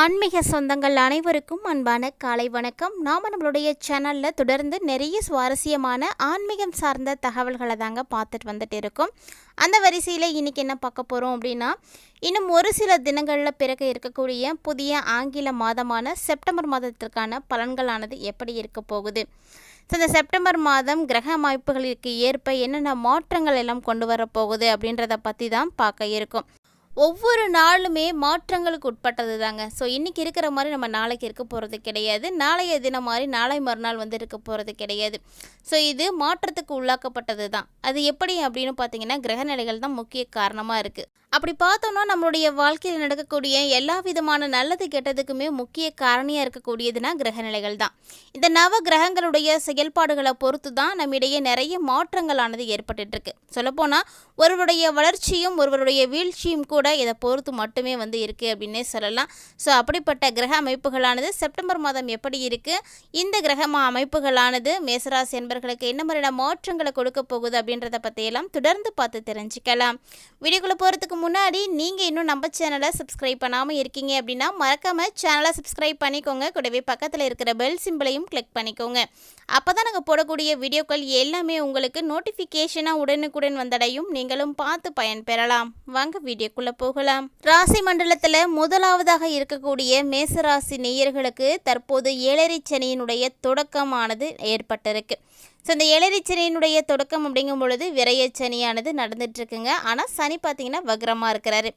ஆன்மீக சொந்தங்கள் அனைவருக்கும் அன்பான காலை வணக்கம். நாம் நம்மளுடைய சேனலில் தொடர்ந்து நிறைய சுவாரஸ்யமான ஆன்மீகம் சார்ந்த தகவல்களை தாங்க பார்த்துட்டு வந்துட்டு இருக்கோம். அந்த வரிசையில் இன்றைக்கி என்ன பார்க்க போகிறோம் அப்படின்னா இன்னும் ஒரு சில தினங்களில் பிறகு இருக்கக்கூடிய புதிய ஆங்கில மாதமான செப்டம்பர் மாதத்திற்கான பலன்களானது எப்படி இருக்க போகுது? ஸோ இந்த செப்டம்பர் மாதம் கிரக அமைப்புகளுக்கு ஏற்ப என்னென்ன மாற்றங்கள் எல்லாம் கொண்டு வரப்போகுது அப்படின்றத பற்றி தான் பார்க்க இருக்கும். ஒவ்வொரு நாளுமே மாற்றங்களுக்கு உட்பட்டது தாங்க ஸோ இன்றைக்கி இருக்கிற மாதிரி நம்ம நாளைக்கு இருக்க போகிறது கிடையாது. நாளைய தினம் மாதிரி நாளை மறுநாள் வந்து இருக்க போகிறது கிடையாது. ஸோ இது மாற்றத்துக்கு உள்ளாக்கப்பட்டது தான் அது எப்படி அப்படின்னு பார்த்தீங்கன்னா கிரகநிலைகள் தான் முக்கிய காரணமாக இருக்குது அப்படி பார்த்தோம்னா நம்மளுடைய வாழ்க்கையில் நடக்கக்கூடிய எல்லா விதமான நல்லது கெட்டதுக்குமே முக்கிய காரணியாக இருக்கக்கூடியதுனா கிரகநிலைகள் தான். இந்த நவ கிரகங்களுடைய செயல்பாடுகளை பொறுத்து தான் நம்மிடையே நிறைய மாற்றங்களானது ஏற்பட்டுருக்கு சொல்லப்போனால் ஒருவருடைய வளர்ச்சியும் ஒருவருடைய வீழ்ச்சியும் கூட இதை பொறுத்து மட்டுமே வந்து இருக்குது அப்படின்னே சொல்லலாம். ஸோ அப்படிப்பட்ட கிரக அமைப்புகளானது செப்டம்பர் மாதம் எப்படி இருக்குது இந்த கிரக அமைப்புகளானது மேசராசி என்பர்களுக்கு என்ன மாதிரியான மாற்றங்களை கொடுக்க போகுது அப்படின்றத பற்றியெல்லாம் தொடர்ந்து பார்த்து தெரிஞ்சுக்கலாம். வீடியோக்குள்ளே போகிறதுக்கு முன்னாடி நீங்கள் இன்னும் நம்ம சேனலை சப்ஸ்கிரைப் பண்ணாமல் இருக்கீங்க அப்படின்னா மறக்காமல் சேனலை சப்ஸ்கிரைப் பண்ணிக்கோங்க. கூடவே பக்கத்தில் இருக்கிற பெல் சிம்பிளையும் கிளிக் பண்ணிக்கோங்க. அப்போ தான் நாங்கள் போடக்கூடிய வீடியோக்கள் எல்லாமே உங்களுக்கு நோட்டிஃபிகேஷனாக உடனுக்குடன் வந்தடையும். நீங்களும் பார்த்து பயன்பெறலாம் வாங்க வீடியோக்குள்ளே போகலாம். ராசி மண்டலத்தில் முதலாவதாக இருக்கக்கூடிய மேசராசி நேயர்களுக்கு தற்போது ஏழரை சனியினுடைய தொடக்கமானது ஏற்பட்டிருக்கு. ஸோ இந்த ஏழரை சனியினுடைய தொடக்கம் அப்படிங்கும் பொழுது விரையச்சனியானது நடந்துட்டு இருக்குங்க ஆனால் சனி பார்த்தீங்கன்னா வக்ரமாக இருக்கிறாரு.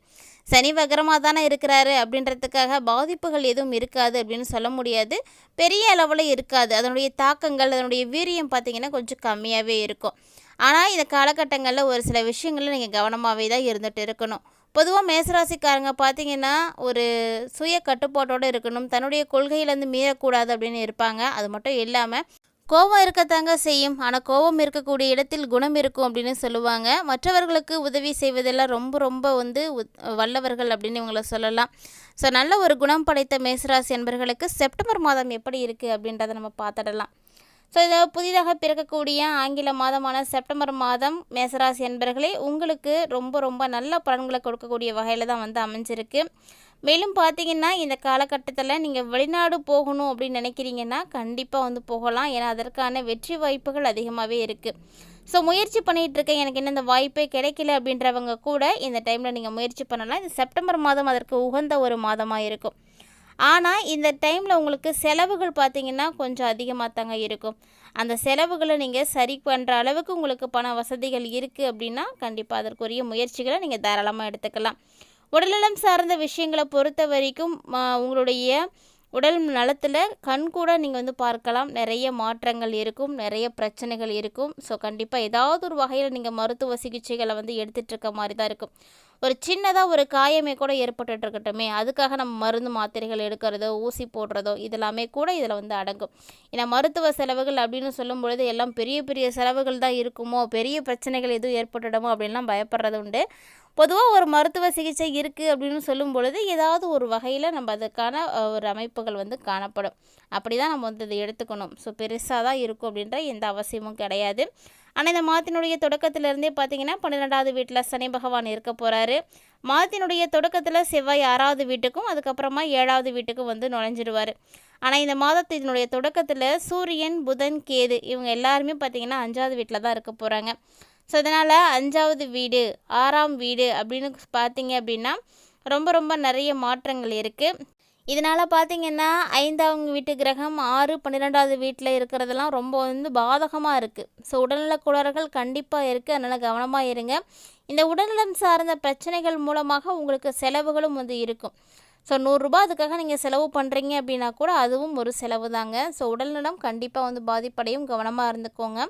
சனி வக்ரமாக தானே இருக்கிறாரு அப்படின்றதுக்காக பாதிப்புகள் எதுவும் இருக்காது அப்படின்னு சொல்ல முடியாது. பெரிய அளவில் இருக்காது. அதனுடைய தாக்கங்கள் அதனுடைய வீரியம் பார்த்திங்கன்னா கொஞ்சம் கம்மியாகவே இருக்கும். ஆனால் இந்த காலகட்டங்களில் ஒரு சில விஷயங்களில் நீங்கள் கவனமாகவே தான் இருந்துகிட்டு இருக்கணும். பொதுவாக மேசராசிக்காரங்க பார்த்தீங்கன்னா ஒரு சுய கட்டுப்பாட்டோடு இருக்கணும். தன்னுடைய கொள்கையிலேருந்து மீறக்கூடாது அப்படின்னு இருப்பாங்க. அது மட்டும் இல்லாமல் கோபம் இருக்கத்தாங்க செய்யும். ஆனால் கோபம் இருக்கக்கூடிய இடத்தில் குணம் இருக்கும் அப்படின்னு சொல்லுவாங்க. மற்றவர்களுக்கு உதவி செய்வதெல்லாம் ரொம்ப ரொம்ப வந்து உத்- வல்லவர்கள் அப்படின்னு இவங்கள சொல்லலாம். ஸோ நல்ல ஒரு குணம் படைத்த மேசராசி என்பர்களுக்கு செப்டம்பர் மாதம் எப்படி இருக்குது அப்படின்றத நம்ம பார்த்துடலாம். ஸோ இதை புதிதாக பிறக்கக்கூடிய ஆங்கில மாதமான செப்டம்பர் மாதம் மேசராசி என்பர்களே உங்களுக்கு ரொம்ப ரொம்ப நல்ல பலன்களை கொடுக்கக்கூடிய வகையில் தான் வந்து அமைஞ்சிருக்கு. மேலும் பார்த்தீங்கன்னா இந்த காலகட்டத்தில் நீங்கள் வெளிநாடு போகணும் அப்படின்னு நினைக்கிறீங்கன்னா கண்டிப்பாக வந்து போகலாம். ஏன்னா அதற்கான வெற்றி வாய்ப்புகள் அதிகமாகவே இருக்குது ஸோ முயற்சி பண்ணிகிட்டு இருக்கேன். எனக்கு என்ன இந்த வாய்ப்பே கிடைக்கல அப்படின்றவங்க கூட இந்த டைமில் நீங்கள் முயற்சி பண்ணலாம். இது செப்டம்பர் மாதம் அதற்கு உகந்த ஒரு மாதமாக இருக்கும். ஆனால் இந்த டைமில் உங்களுக்கு செலவுகள் பார்த்தீங்கன்னா கொஞ்சம் அதிகமாக தாங்க இருக்கும். அந்த செலவுகளை நீங்கள் சரி பண்ணுற அளவுக்கு உங்களுக்கு பண வசதிகள் இருக்குது அப்படின்னா கண்டிப்பாக அதற்குரிய முயற்சிகளை நீங்கள் தாராளமாக எடுத்துக்கலாம். உடல்நலம் சார்ந்த விஷயங்களை பொறுத்த வரைக்கும் உங்களுடைய உடல் நலத்தில் கண் கூட நீங்கள் வந்து பார்க்கலாம். நிறைய மாற்றங்கள் இருக்கும் நிறைய பிரச்சனைகள் இருக்கும். ஸோ கண்டிப்பாக ஏதாவது ஒரு வகையில் நீங்கள் மருத்துவ சிகிச்சைகளை வந்து எடுத்துகிட்ருக்க மாதிரி தான் இருக்கும். ஒரு சின்னதாக ஒரு காயமே கூட ஏற்பட்டுட்டு இருக்கட்டுமே அதுக்காக நம்ம மருந்து மாத்திரைகள் எடுக்கிறதோ ஊசி போடுறதோ இதெல்லாமே கூட இதில் வந்து அடங்கும். ஏன்னா மருத்துவ செலவுகள் அப்படின்னு சொல்லும் பொழுது எல்லாம் பெரிய பெரிய செலவுகள் தான் இருக்குமோ பெரிய பிரச்சனைகள் எதுவும் ஏற்பட்டுடுமோ அப்படின்லாம் பயப்படுறது உண்டு. பொதுவாக ஒரு மருத்துவ சிகிச்சை இருக்குது அப்படின்னு சொல்லும் பொழுது ஏதாவது ஒரு வகையில் நம்ம அதுக்கான ஒரு அமைப்புகள் வந்து காணப்படும். அப்படி தான் நம்ம வந்து இதை எடுத்துக்கணும். ஸோ பெருசாக தான் இருக்கும் அப்படின்ற எந்த அவசியமும் கிடையாது. ஆனால் இந்த மாதத்தினுடைய தொடக்கத்திலிருந்தே பார்த்தீங்கன்னா பன்னிரெண்டாவது வீட்டில் சனி பகவான் இருக்க போகிறாரு மாதத்தினுடைய தொடக்கத்தில் செவ்வாய் ஆறாவது வீட்டுக்கும் அதுக்கப்புறமா ஏழாவது வீட்டுக்கும் வந்து நுழைஞ்சிடுவார் ஆனால் இந்த மாதத்தினுடைய தொடக்கத்தில் சூரியன் புதன் கேது இவங்க எல்லாருமே பார்த்திங்கன்னா அஞ்சாவது வீட்டில் தான் இருக்க போகிறாங்க ஸோ அதனால் அஞ்சாவது வீடு ஆறாம் வீடு அப்படின்னு பார்த்தீங்க அப்படின்னா ரொம்ப ரொம்ப நிறைய மாற்றங்கள் இருக்குது இதனால் பார்த்தீங்கன்னா ஐந்தாவது வீட்டு கிரகம் ஆறு பன்னிரெண்டாவது வீட்டில் இருக்கிறதெல்லாம் ரொம்ப வந்து பாதகமாக இருக்குது ஸோ உடல்நலக் கண்டிப்பாக இருக்குது அதனால் கவனமாக இருங்க. இந்த உடல்நலம் சார்ந்த பிரச்சனைகள் மூலமாக உங்களுக்கு செலவுகளும் வந்து இருக்கும். ஸோ நூறுரூபா அதுக்காக நீங்கள் செலவு பண்ணுறீங்க அப்படின்னா கூட அதுவும் ஒரு செலவு தாங்க ஸோ உடல்நலம் கண்டிப்பாக வந்து பாதிப்படையும். கவனமாக இருந்துக்கோங்க.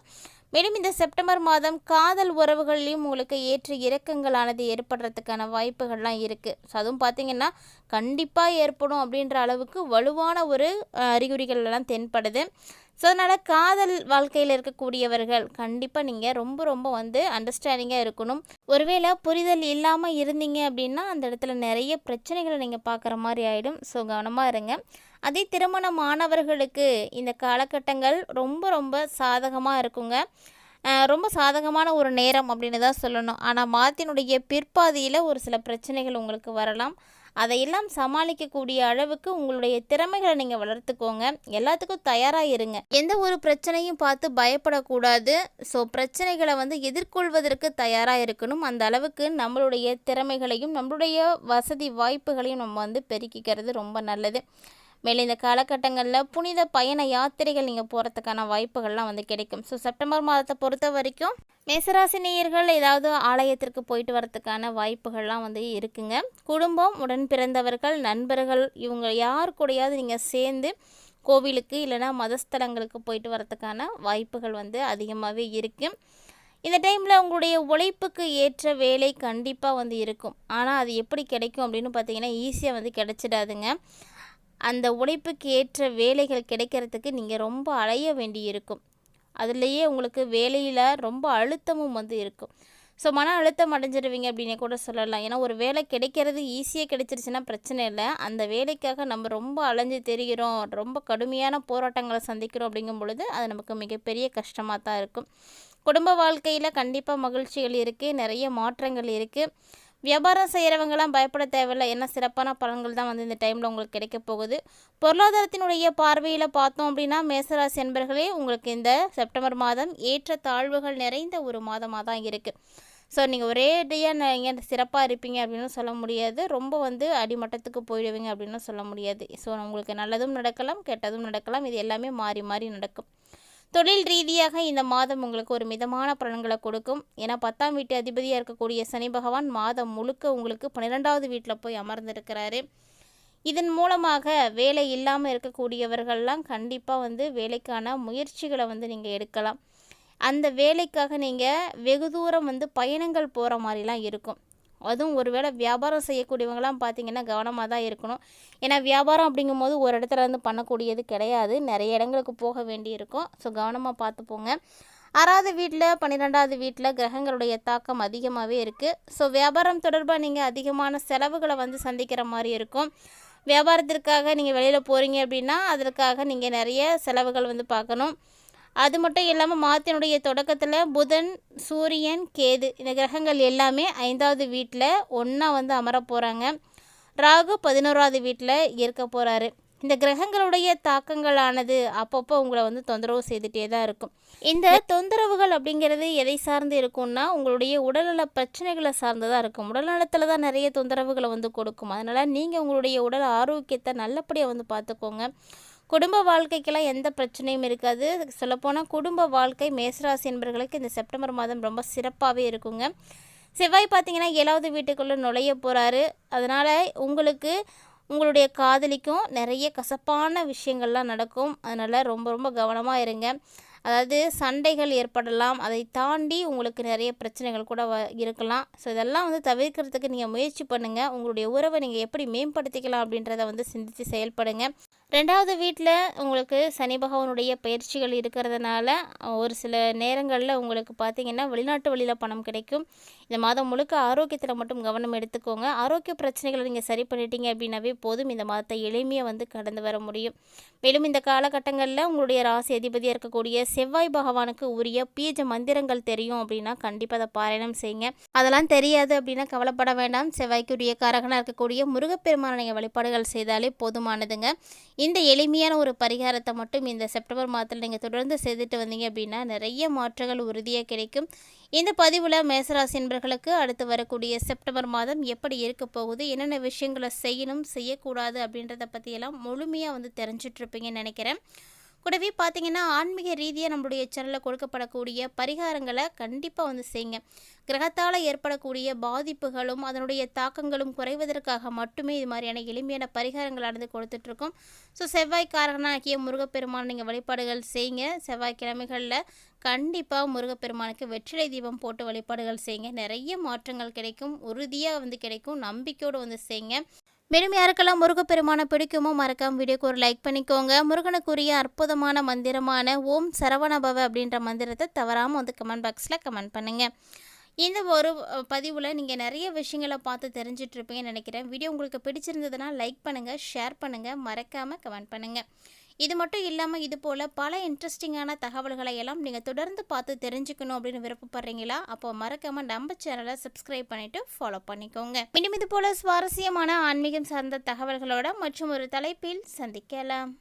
மேலும் இந்த செப்டம்பர் மாதம் காதல் உறவுகள்லையும் உங்களுக்கு ஏற்ற இறக்கங்களானது ஏற்படுறதுக்கான வாய்ப்புகள்லாம் இருக்குது ஸோ அதுவும் பார்த்திங்கன்னா கண்டிப்பாக ஏற்படும் அப்படின்ற அளவுக்கு வலுவான ஒரு அஹ், அறிகுறிகள் எல்லாம் தென்படுது. ஸோ அதனால் காதல் வாழ்க்கையில் இருக்கக்கூடியவர்கள் கண்டிப்பாக நீங்கள் ரொம்ப ரொம்ப வந்து அண்டர்ஸ்டாண்டிங்காக இருக்கணும். ஒருவேளை புரிதல் இல்லாமல் இருந்தீங்க அப்படின்னா அந்த இடத்துல நிறைய பிரச்சனைகளை நீங்கள் பார்க்குற மாதிரி ஆகிடும் ஸோ கவனமாக இருங்க. அதே திருமணமானவர்களுக்கு இந்த காலகட்டங்கள் ரொம்ப ரொம்ப சாதகமாக இருக்குங்க. ரொம்ப சாதகமான ஒரு நேரம் அப்படின்னு தான் சொல்லணும். ஆனால் மாத்தினுடைய பிற்பாதியில் ஒரு சில பிரச்சனைகள் உங்களுக்கு வரலாம். அதையெல்லாம் சமாளிக்கக்கூடிய அளவுக்கு உங்களுடைய திறமைகளை நீங்கள் வளர்த்துக்கோங்க. எல்லாத்துக்கும் தயாராக இருங்க எந்த ஒரு பிரச்சனையும் பார்த்து பயப்படக்கூடாது. ஸோ பிரச்சனைகளை வந்து எதிர்கொள்வதற்கு தயாராக இருக்கணும் அந்த அளவுக்கு நம்மளுடைய திறமைகளையும் நம்மளுடைய வசதி வாய்ப்புகளையும் நம்ம வந்து பெருக்கிக்கிறது ரொம்ப நல்லது. மேலே இந்த காலகட்டங்களில் புனித பயண யாத்திரைகள் நீங்கள் போகிறதுக்கான வாய்ப்புகள்லாம் வந்து கிடைக்கும். ஸோ செப்டம்பர் மாதத்தை பொறுத்த வரைக்கும் மேசராசி நேயர்கள் ஏதாவது ஆலயத்திற்கு போயிட்டு வரதுக்கான வாய்ப்புகள்லாம் வந்து இருக்குங்க. குடும்பம் உடன் பிறந்தவர்கள் நண்பர்கள் இவங்க யார் கூடயாவது நீங்கள் சேர்ந்து கோவிலுக்கு இல்லைனா மதஸ்தலங்களுக்கு போயிட்டு வரதுக்கான வாய்ப்புகள் வந்து அதிகமாகவே இருக்குது இந்த டைமில் உங்களுடைய உழைப்புக்கு ஏற்ற வேலை கண்டிப்பாக வந்து இருக்கும். ஆனால் அது எப்படி கிடைக்கும் அப்படின்னு பார்த்தீங்கன்னா ஈஸியாக வந்து கிடைச்சிடாதுங்க. அந்த உழைப்புக்கு ஏற்ற வேலைகள் கிடைக்கிறதுக்கு நீங்கள் ரொம்ப அலைய வேண்டி இருக்கும் அதுலேயே உங்களுக்கு வேலையில் ரொம்ப அழுத்தமும் வந்து இருக்கும். ஸோ மன அழுத்தம் அடைஞ்சிருவீங்க அப்படின்னே கூட சொல்லலாம். ஏன்னா ஒரு வேலை கிடைக்கிறது ஈஸியாக கிடைச்சிருச்சுன்னா பிரச்சனை இல்லை. அந்த வேலைக்காக நம்ம ரொம்ப அலைஞ்சு தெரிகிறோம் ரொம்ப கடுமையான போராட்டங்களை சந்திக்கிறோம் அப்படிங்கும் பொழுது அது நமக்கு மிகப்பெரிய கஷ்டமாக தான் இருக்கும். குடும்ப வாழ்க்கையில் கண்டிப்பாக மகிழ்ச்சிகள் இருக்குது நிறைய மாற்றங்கள் இருக்குது வியாபாரம் செய்கிறவங்களாம் பயப்பட தேவையில்லை. என்ன சிறப்பான பலன்கள் தான் வந்து இந்த டைமில் உங்களுக்கு கிடைக்க போகுது. பொருளாதாரத்தினுடைய பார்வையில் பார்த்தோம் அப்படின்னா மேசராசி என்பர்களே உங்களுக்கு இந்த செப்டம்பர் மாதம் ஏற்ற தாழ்வுகள் நிறைந்த ஒரு மாதமாக தான் இருக்குது ஸோ நீங்கள் ஒரே டேயாக நீங்கள் சிறப்பாக இருப்பீங்க அப்படின்னு சொல்ல முடியாது. ரொம்ப வந்து அடிமட்டத்துக்கு போயிடுவீங்க அப்படின்னு சொல்ல முடியாது. ஸோ உங்களுக்கு நல்லதும் நடக்கலாம் கெட்டதும் நடக்கலாம். இது எல்லாமே மாறி மாறி நடக்கும். தொழில் ரீதியாக இந்த மாதம் உங்களுக்கு ஒரு மிதமான பலன்களை கொடுக்கும். ஏன்னா பத்தாம் வீட்டு அதிபதியாக இருக்கக்கூடிய சனி பகவான் மாதம் முழுக்க உங்களுக்கு பன்னிரெண்டாவது வீட்டில் போய் அமர்ந்திருக்கிறாரு. இதன் மூலமாக வேலை இல்லாமல் இருக்கக்கூடியவர்கள்லாம் கண்டிப்பாக வந்து வேலைக்கான முயற்சிகளை வந்து நீங்கள் எடுக்கலாம். அந்த வேலைக்காக நீங்கள் வெகு தூரம் வந்து பயணங்கள் போகிற மாதிரிலாம் இருக்கும். அதுவும் ஒருவேளை வியாபாரம் செய்யக்கூடியவங்களாம் பார்த்தீங்கன்னா கவனமாக தான் இருக்கணும். ஏன்னா வியாபாரம் அப்படிங்கும் போது ஒரு இடத்துல இருந்து பண்ணக்கூடியது கிடையாது. நிறைய இடங்களுக்கு போக வேண்டி இருக்கும் ஸோ கவனமாக பார்த்துப்போங்க. ஆறாவது வீட்டில் பன்னிரெண்டாவது வீட்டில் கிரகங்களுடைய தாக்கம் அதிகமாகவே இருக்குது ஸோ வியாபாரம் தொடர்பாக நீங்கள் அதிகமான செலவுகளை வந்து சந்திக்கிற மாதிரி இருக்கும். வியாபாரத்திற்காக நீங்கள் வெளியில் போகிறீங்க அப்படின்னா அதற்காக நீங்கள் நிறைய செலவுகள் வந்து பார்க்கணும். அது மட்டும் இல்லாமல் மாதத்தினுடைய தொடக்கத்தில் புதன் சூரியன் கேது இந்த கிரகங்கள் எல்லாமே ஐந்தாவது வீட்டில் ஒன்றா வந்து அமர போகிறாங்க ராகு பதினோராவது வீட்டில் இருக்க போகிறாரு இந்த கிரகங்களுடைய தாக்கங்களானது அப்பப்போ உங்களை வந்து தொந்தரவு செய்துகிட்டே தான் இருக்கும். இந்த தொந்தரவுகள் அப்படிங்கிறது எதை சார்ந்து இருக்கும்னா உங்களுடைய உடல்நல பிரச்சனைகளை சார்ந்து தான் இருக்கும் உடல்நலத்தில் தான் நிறைய தொந்தரவுகளை வந்து கொடுக்கும். அதனால் நீங்கள் உங்களுடைய உடல் ஆரோக்கியத்தை நல்லபடியாக வந்து பார்த்துக்கோங்க. குடும்ப வாழ்க்கைக்கெல்லாம் எந்த பிரச்சனையும் இருக்காது. சொல்லப்போனால் குடும்ப வாழ்க்கை மேசராசி என்பவர்களுக்கு இந்த செப்டம்பர் மாதம் ரொம்ப சிறப்பாகவே இருக்குங்க. செவ்வாய் பார்த்தீங்கன்னா ஏழாவது வீட்டுக்குள்ளே நுழைய போகிறாரு அதனால் உங்களுக்கு உங்களுடைய காதலிக்கும் நிறைய கசப்பான விஷயங்கள்லாம் நடக்கும். அதனால் ரொம்ப ரொம்ப கவனமாக இருங்க. அதாவது சண்டைகள் ஏற்படலாம். அதை தாண்டி உங்களுக்கு நிறைய பிரச்சனைகள் கூட வ இருக்கலாம். ஸோ இதெல்லாம் வந்து தவிர்க்கிறதுக்கு நீங்கள் முயற்சி பண்ணுங்கள் உங்களுடைய உறவை நீங்கள் எப்படி மேம்படுத்திக்கலாம் அப்படின்றத வந்து சிந்தித்து செயல்படுங்க. ரெண்டாவது வீட்டில் உங்களுக்கு சனி பகவானுடைய பயிற்சிகள் இருக்கிறதுனால ஒரு சில நேரங்களில் உங்களுக்கு பார்த்திங்கன்னா வெளிநாட்டு வழியில் பணம் கிடைக்கும். இந்த மாதம் முழுக்க ஆரோக்கியத்தில் மட்டும் கவனம் எடுத்துக்கோங்க. ஆரோக்கிய பிரச்சனைகளை நீங்கள் சரி பண்ணிட்டீங்க அப்படின்னாவே போதும். இந்த மாதத்தை எளிமையாக வந்து கடந்து வர முடியும். மேலும் இந்த காலகட்டங்களில் உங்களுடைய ராசி அதிபதியாக இருக்கக்கூடிய செவ்வாய் பகவானுக்கு உரிய பீஜ மந்திரங்கள் தெரியும் அப்படின்னா கண்டிப்பாக அதை பாராயணம் செய்யுங்க. அதெல்லாம் தெரியாது அப்படின்னா கவலைப்பட வேண்டாம். செவ்வாய்க்கு உரிய காரகனாக இருக்கக்கூடிய முருகப்பெருமான நீங்கள் வழிபாடுகள் செய்தாலே போதுமானதுங்க. இந்த எளிமையான ஒரு பரிகாரத்தை மட்டும் இந்த செப்டம்பர் மாதத்தில் நீங்கள் தொடர்ந்து செய்துட்டு வந்தீங்க அப்படின்னா நிறைய மாற்றங்கள் உறுதியாக கிடைக்கும். இந்த பதிவில் மேசராசி என்பர்களுக்கு அடுத்து வரக்கூடிய செப்டம்பர் மாதம் எப்படி இருக்க போகுது என்னென்ன விஷயங்களை செய்யணும் செய்யக்கூடாது அப்படின்றத பற்றியெல்லாம் முழுமையாக வந்து தெரிஞ்சிட்ருப்பீங்கன்னு நினைக்கிறேன். கூடவே பார்த்தீங்கன்னா ஆன்மீக ரீதியாக நம்மளுடைய சேனலில் கொடுக்கப்படக்கூடிய பரிகாரங்களை கண்டிப்பாக வந்து செய்யுங்க கிரகத்தால் ஏற்படக்கூடிய பாதிப்புகளும் அதனுடைய தாக்கங்களும் குறைவதற்காக மட்டுமே இது மாதிரியான எளிமையான பரிகாரங்களானது கொடுத்துட்ருக்கோம். ஸோ செவ்வாய்க்காரனாகிய முருகப்பெருமான் நீங்கள் வழிபாடுகள் செய்யுங்க செவ்வாய்க்கிழமைகளில் கண்டிப்பாக முருகப்பெருமானுக்கு வெற்றிலை தீபம் போட்டு வழிபாடுகள் செய்யுங்க நிறைய மாற்றங்கள் கிடைக்கும். உறுதியாக வந்து கிடைக்கும். நம்பிக்கையோடு வந்து செய்யுங்க மேலும் யாருக்கெல்லாம் முருகப்பெருமானை பிடிக்குமோ மறக்காம வீடியோக்கு ஒரு லைக் பண்ணிக்கோங்க. முருகனுக்குரிய அற்புதமான மந்திரமான ஓம் சரவணபவ அப்படின்ற மந்திரத்தை தவறாமல் வந்து கமெண்ட் பாக்ஸில் கமெண்ட் பண்ணுங்கள் இந்த ஒரு பதிவில் நீங்கள் நிறைய விஷயங்களை பார்த்து தெரிஞ்சிட்ருப்பீங்கன்னு நினைக்கிறேன். வீடியோ உங்களுக்கு பிடிச்சிருந்ததுன்னா லைக் பண்ணுங்கள் ஷேர் பண்ணுங்கள் மறக்காமல் கமெண்ட் பண்ணுங்கள் இது மட்டும் இல்லாமல் இது போல் பல இன்ட்ரெஸ்டிங்கான தகவல்களை எல்லாம் நீங்கள் தொடர்ந்து பார்த்து தெரிஞ்சுக்கணும் அப்படின்னு விருப்பப்படுறீங்களா? அப்போ மறக்காமல் நம்ம சேனலை சப்ஸ்கிரைப் பண்ணிவிட்டு ஃபாலோ பண்ணிக்கோங்க. மீண்டும் இது போல் சுவாரஸ்யமான ஆன்மீகம் சார்ந்த தகவல்களோட மற்றும் ஒரு தலைப்பில் சந்திக்கலாம்.